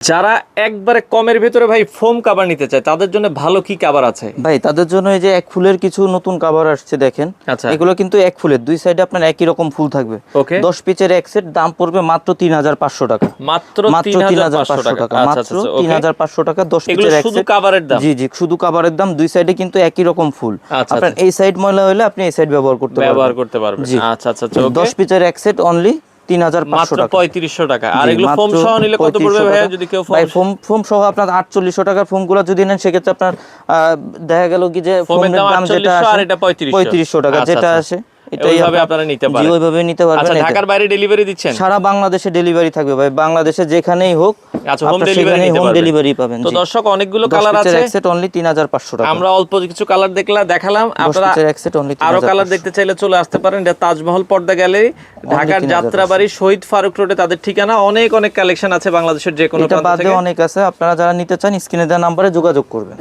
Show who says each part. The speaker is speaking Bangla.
Speaker 1: যারা একবারে কমের ভেতরে ভাই ফোম কাভার নিতে চায় তাদের জন্য ভালো কি কাভার আছে?
Speaker 2: ভাই তাদের জন্য এই যে এক ফুলের কিছু নতুন কাভার আসছে দেখেন।
Speaker 1: আচ্ছা।
Speaker 2: এগুলো কিন্তু এক ফুলের দুই সাইডে আপনার একই রকম ফুল থাকবে।
Speaker 1: ওকে।
Speaker 2: দশ পিচের এক সেট দাম পড়বে মাত্র তিন হাজার পাঁচশো টাকা।
Speaker 1: মাত্র
Speaker 2: মাত্র
Speaker 1: তিন
Speaker 2: তিন
Speaker 1: হাজার
Speaker 2: হাজার
Speaker 1: পাঁচশো
Speaker 2: পাঁচশো
Speaker 1: টাকা।
Speaker 2: টাকা
Speaker 1: আচ্ছা
Speaker 2: মাত্র
Speaker 1: আচ্ছা
Speaker 2: তিন
Speaker 1: ওকে
Speaker 2: হাজার পাঁচশো টাকা দশ
Speaker 1: এগুলো
Speaker 2: পিচের এক
Speaker 1: শুধু
Speaker 2: সেট
Speaker 1: কাভারের দাম?
Speaker 2: জি জি শুধু কাভারের দাম দুই সাইডে কিন্তু একই রকম ফুল।
Speaker 1: আচ্ছা,
Speaker 2: আপনার এই সাইড ময়লা হলে আপনি এই সাইড ব্যবহার করতে
Speaker 1: ব্যবহার করতে
Speaker 2: পারবেন।
Speaker 1: আচ্ছা আচ্ছা আচ্ছা ওকে।
Speaker 2: দশ পিচের এক সেট অনলি তিন হাজার পাঁচশো টাকা।
Speaker 1: পঁয়ত্রিশশো টাকা। আর এগুলো ফোম সহ নিলে কত পড়বে
Speaker 2: 3500
Speaker 1: যদি কেউ
Speaker 2: ভাই
Speaker 1: ফোম
Speaker 2: সহ আপনার আটচল্লিশশো টাকার যদি নেন সেক্ষেত্রে আপনার আহ, দেখা গেল কি যে
Speaker 1: ফোমের দাম
Speaker 2: যেটা
Speaker 1: 4800 আর
Speaker 2: আসে
Speaker 1: এটা 3500
Speaker 2: পঁয়ত্রিশশো টাকা
Speaker 1: আচ্ছা,
Speaker 2: যেটা
Speaker 1: আছে।
Speaker 2: আসে এটাই আপনারা
Speaker 1: নিতে।
Speaker 2: ওইভাবে নিতে পারবেন
Speaker 1: আচ্ছা ঢাকার বাইরে ডেলিভারি দিচ্ছেন?
Speaker 2: সারা বাংলাদেশে ডেলিভারি থাকবে ভাই বাংলাদেশে যেখানেই হোক
Speaker 1: আচ্ছা হোম ডেলিভারি নিতে
Speaker 2: হোম ডেলিভারি পাবেন
Speaker 1: তো দর্শক অনেকগুলো কালার আছে।
Speaker 2: এক সেট অনলি তিন হাজার পাঁচশো টাকা।
Speaker 1: আমরা অল্প কিছু কালার দেখলাম। দেখালাম আপনারা
Speaker 2: এক সেট অনলি
Speaker 1: আরও কালার দেখতে চাইলে চলে আসতে পারেন। এটা তাজমহল পর্দা গ্যালারি ঢাকার
Speaker 2: 3000
Speaker 1: যাত্রাবাড়ি শহীদ ফারুক রোডে তাদের ঠিকানা। অনেক অনেক কালেকশন আছে বাংলাদেশের যে কোনো প্রান্ত থেকে।
Speaker 2: অনেক আছে। আপনারা যারা নিতে চান স্ক্রিনে দেওয়া নাম্বারে যোগাযোগ করবেন।